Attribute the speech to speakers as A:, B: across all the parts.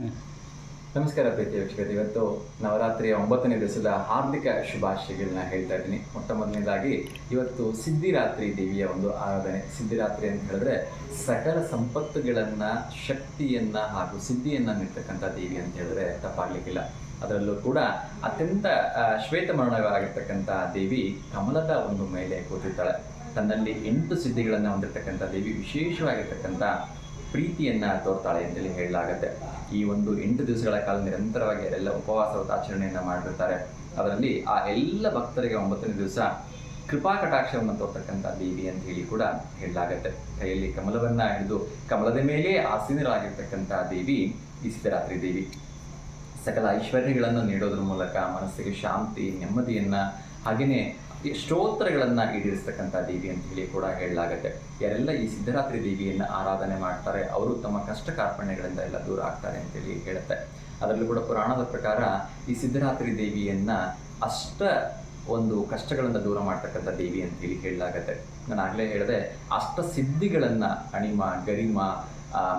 A: ನಮಸ್ಕಾರ ಪ್ರೀತಿ ವೀಕ್ಷಕರು, ಇವತ್ತು ನವರಾತ್ರಿಯ ಒಂಬತ್ತನೇ ದಿವಸದ ಹಾರ್ದಿಕ ಶುಭಾಶಯಗಳನ್ನ ಹೇಳ್ತಾ ಇದ್ದೀನಿ. ಮೊಟ್ಟ ಮೊದಲನೇದಾಗಿ, ಇವತ್ತು ಸಿದ್ಧಿರಾತ್ರಿ ದೇವಿಯ ಒಂದು ಆರಾಧನೆ. ಸಿದ್ಧಿರಾತ್ರಿ ಅಂತ ಹೇಳಿದ್ರೆ ಸಕಲ ಸಂಪತ್ತುಗಳನ್ನ, ಶಕ್ತಿಯನ್ನ ಹಾಗೂ ಸಿದ್ಧಿಯನ್ನ ನೀಡ್ತಕ್ಕಂಥ ದೇವಿ ಅಂತ ಹೇಳಿದ್ರೆ ತಪ್ಪಾಗ್ಲಿಕ್ಕಿಲ್ಲ. ಅದರಲ್ಲೂ ಕೂಡ ಅತ್ಯಂತ ಶ್ವೇತ ಶ್ವೇತಮರಣವಾಗಿರ್ತಕ್ಕಂಥ ದೇವಿ ಕಮಲದ ಒಂದು ಮೇಲೆ ಕೂತಿರ್ತಾಳೆ. ತನ್ನಲ್ಲಿ ಎಂಟು ಸಿದ್ಧಿಗಳನ್ನು ಹೊಂದಿರತಕ್ಕಂಥ ದೇವಿ ವಿಶೇಷವಾಗಿರ್ತಕ್ಕಂಥ ಪ್ರೀತಿಯನ್ನ ತೋರ್ತಾಳೆ ಅಂತೇಳಿ ಹೇಳಲಾಗತ್ತೆ. ಈ ಒಂದು ಎಂಟು ದಿವಸಗಳ ಕಾಲ ನಿರಂತರವಾಗಿ ಎಲ್ಲ ಉಪವಾಸ ಆಚರಣೆಯನ್ನು ಮಾಡಿರ್ತಾರೆ ಅದರಲ್ಲಿ ಆ ಎಲ್ಲ ಭಕ್ತರಿಗೆ ಒಂಬತ್ತನೇ ದಿವಸ ಕೃಪಾ ಕಟಾಕ್ಷವನ್ನು ತೋರ್ತಕ್ಕಂಥ ದೇವಿ ಅಂತ ಹೇಳಿ ಕೂಡ ಹೇಳಲಾಗತ್ತೆ. ಕೈಯಲ್ಲಿ ಕಮಲವನ್ನ ಹಿಡಿದು ಕಮಲದ ಮೇಲೆ ಆಸೀನರಾಗಿರ್ತಕ್ಕಂಥ ದೇವಿ ಈ ಸಿದ್ಧರಾತ್ರಿ ದೇವಿ. ಸಕಲ ಐಶ್ವರ್ಯಗಳನ್ನು ನೀಡೋದ್ರ ಮೂಲಕ ಮನಸ್ಸಿಗೆ ಶಾಂತಿ, ನೆಮ್ಮದಿಯನ್ನ ಹಾಗೆಯೇ ಈ ಸ್ತೋತ್ರಗಳನ್ನು ಈಡೇರಿಸ್ತಕ್ಕಂಥ ದೇವಿ ಅಂತ ಹೇಳಿ ಕೂಡ ಹೇಳಲಾಗತ್ತೆ. ಯಾರೆಲ್ಲ ಈ ಸಿದ್ಧರಾತ್ರಿ ದೇವಿಯನ್ನ ಆರಾಧನೆ ಮಾಡ್ತಾರೆ, ಅವರು ತಮ್ಮ ಕಷ್ಟ ಕಾರ್ಪಣ್ಯಗಳಿಂದ ಎಲ್ಲ ದೂರ ಆಗ್ತಾರೆ ಅಂತೇಳಿ ಹೇಳುತ್ತೆ. ಅದರಲ್ಲೂ ಕೂಡ ಪುರಾಣದ ಪ್ರಕಾರ ಈ ಸಿದ್ಧರಾತ್ರಿ ದೇವಿಯನ್ನ ಅಷ್ಟ ಒಂದು ಕಷ್ಟಗಳಿಂದ ದೂರ ಮಾಡ್ತಕ್ಕಂಥ ದೇವಿ ಅಂತ ಹೇಳಿ ಹೇಳಲಾಗತ್ತೆ. ನಾನು ಆಗಲೇ ಹೇಳಿದೆ, ಅಷ್ಟ ಸಿದ್ಧಿಗಳನ್ನು ಅಣಿಮ, ಗರಿಮ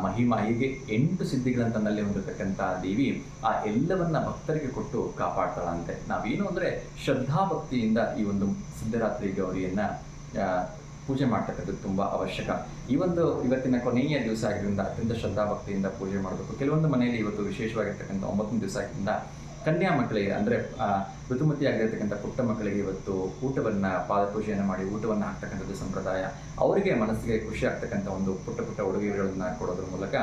A: ಮಹಿಮ ಹೀಗೆ ಎಂಟು ಸಿದ್ಧಿಗಳನ್ನ ತನ್ನಲ್ಲಿ ಹೊಂದಿರತಕ್ಕಂಥ ದೇವಿ ಆ ಎಲ್ಲವನ್ನ ಭಕ್ತರಿಗೆ ಕೊಟ್ಟು ಕಾಪಾಡ್ತಾಳಂತೆ. ನಾವೇನು ಅಂದ್ರೆ ಶ್ರದ್ಧಾಭಕ್ತಿಯಿಂದ ಈ ಒಂದು ಸಿದ್ಧರಾತ್ರಿ ಗೌರಿಯನ್ನ ಪೂಜೆ ಮಾಡ್ತಕ್ಕಂಥದ್ದು ತುಂಬಾ ಅವಶ್ಯಕ. ಈ ಒಂದು ಇವತ್ತಿನ ಕೊನೆಯ ದಿವಸ ಆಗಿದ್ದರಿಂದ ಅತ್ಯಂತ ಶ್ರದ್ಧಾಭಕ್ತಿಯಿಂದ ಪೂಜೆ ಮಾಡಬೇಕು. ಕೆಲವೊಂದು ಮನೆಯಲ್ಲಿ ಇವತ್ತು ವಿಶೇಷವಾಗಿರ್ತಕ್ಕಂಥ ಒಂಬತ್ತನೇ ದಿವಸ ಆಗಿದ್ದರಿಂದ ಕನ್ಯಾ ಮಕ್ಕಳಿಗೆ, ಅಂದ್ರೆ ಋತುಮತಿಯಾಗಿರ್ತಕ್ಕಂಥ ಪುಟ್ಟ ಮಕ್ಕಳಿಗೆ ಇವತ್ತು ಊಟವನ್ನ, ಪಾದಪೂಜೆಯನ್ನು ಮಾಡಿ ಊಟವನ್ನು ಹಾಕ್ತಕ್ಕಂಥದ್ದು ಸಂಪ್ರದಾಯ. ಅವರಿಗೆ ಮನಸ್ಸಿಗೆ ಖುಷಿ ಆಗ್ತಕ್ಕಂಥ ಒಂದು ಪುಟ್ಟ ಪುಟ್ಟ ಉಡುಗೆಗಳನ್ನ ಕೊಡೋದ್ರ ಮೂಲಕ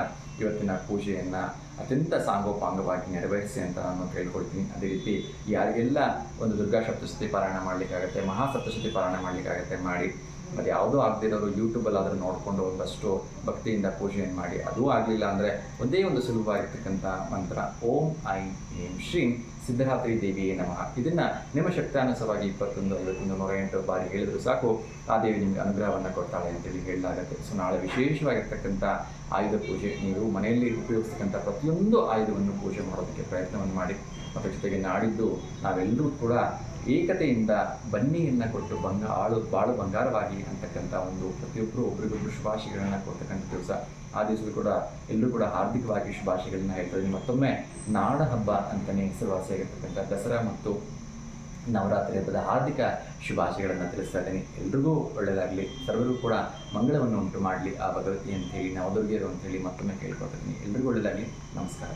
A: ಇವತ್ತಿನ ಪೂಜೆಯನ್ನ ಅತ್ಯಂತ ಸಾಂಗೋಪಾಂಗವಾಗಿ ನೆರವೇರಿಸಿ ಅಂತ ನಾನು ಕೇಳ್ಕೊಳ್ತೀನಿ. ಅದೇ ರೀತಿ ಯಾರಿಗೆಲ್ಲ ಒಂದು ದುರ್ಗಾ ಸಪ್ತಶತಿ ಪಾರಾಯಣ ಮಾಡಲಿಕ್ಕಾಗತ್ತೆ ಮಹಾ ಸಪ್ತಶತಿ ಪಾರಾಯಣ ಮಾಡ್ಲಿಕ್ಕಾಗತ್ತೆ, ಮಾಡಿ ಮತ್ತೆ ಯಾವುದೂ ಆಗದಿರೋರು ಯೂಟ್ಯೂಬಲ್ಲಿ ಆದರೂ ನೋಡಿಕೊಂಡು ಒಂದಷ್ಟು ಭಕ್ತಿಯಿಂದ ಪೂಜೆಯನ್ನು ಮಾಡಿ, ಅದೂ ಆಗಲಿಲ್ಲ ಅಂದರೆ ಒಂದೇ ಒಂದು ಸುಲಭ ಸುಲಭವಾಗಿರ್ತಕ್ಕಂಥ ಮಂತ್ರ, ಓಂ ಐ ಏಂ ಶ್ರೀಂ ಸಿದ್ಧರಾತ್ರಿ ದೇವಿಯೇ ನಮಃ. ಇದನ್ನು ನಿಮ್ಮ ಶಕ್ತಾನುಸಾರವಾಗಿ ಇಪ್ಪತ್ತೊಂದು, ಐವತ್ತೊಂದು ನೂರ ಎಂಟು ಬಾರಿ ಹೇಳಿದ್ರು ಸಾಕು. ಆ ದೇವಿ ನಿಮಗೆ ಅನುಗ್ರಹವನ್ನು ಕೊಡ್ತಾಳೆ ಅಂತೇಳಿ ಹೇಳಲಾಗುತ್ತೆ. ಸೊ ನಾಳೆ ವಿಶೇಷವಾಗಿರ್ತಕ್ಕಂಥ ಆಯುಧ ಪೂಜೆ, ನೀವು ಮನೆಯಲ್ಲಿ ಉಪಯೋಗಿಸ್ತಕ್ಕಂಥ ಪ್ರತಿಯೊಂದು ಆಯುಧವನ್ನು ಪೂಜೆ ಮಾಡೋದಕ್ಕೆ ಪ್ರಯತ್ನವನ್ನು ಮಾಡಿ. ಮತ್ತು ಜೊತೆಗೆ ನಾಡಿದ್ದು ನಾವೆಲ್ಲರೂ ಕೂಡ ಏಕತೆಯಿಂದ ಬನ್ನಿಯನ್ನು ಕೊಟ್ಟು ಬಂಗ ಆಳು ಬಾಳು ಬಂಗಾರವಾಗಿ ಅಂತಕ್ಕಂಥ ಒಂದು ಪ್ರತಿಯೊಬ್ಬರು ಒಬ್ರಿಗೊಬ್ರು ಶುಭಾಶಯಗಳನ್ನ ಕೊಡ್ತಕ್ಕಂಥ ದಿವಸ. ಆ ದಿವಸ ಕೂಡ ಎಲ್ಲರೂ ಕೂಡ ಹಾರ್ದಿಕವಾಗಿ ಶುಭಾಶಯಗಳನ್ನ ಹೇಳ್ತಾ ಇದ್ದೀನಿ. ಮತ್ತೊಮ್ಮೆ ನಾಡ ಹಬ್ಬ ಅಂತಲೇ ಹೆಸರುವಾಸಿಯಾಗಿರ್ತಕ್ಕಂಥ ದಸರಾ ಮತ್ತು ನವರಾತ್ರಿ ಹಬ್ಬದ ಹಾರ್ದಿಕ ಶುಭಾಶಯಗಳನ್ನು ತಿಳಿಸ್ತಾ ಇದ್ದೀನಿ. ಎಲ್ರಿಗೂ ಒಳ್ಳೆಯದಾಗಲಿ ಸರ್ವರಿಗೂ ಕೂಡ ಮಂಗಳವನ್ನು ಉಂಟು ಮಾಡಲಿ ಆ ಭಗವತಿ ಅಂತ ಹೇಳಿ, ನವದುರ್ಗಿಯರು ಅಂತ ಹೇಳಿ ಮತ್ತೊಮ್ಮೆ ಕೇಳ್ಕೊಳ್ತಿದ್ದೀನಿ ಎಲ್ರಿಗೂ ಒಳ್ಳೆಯದಾಗಲಿ ನಮಸ್ಕಾರ.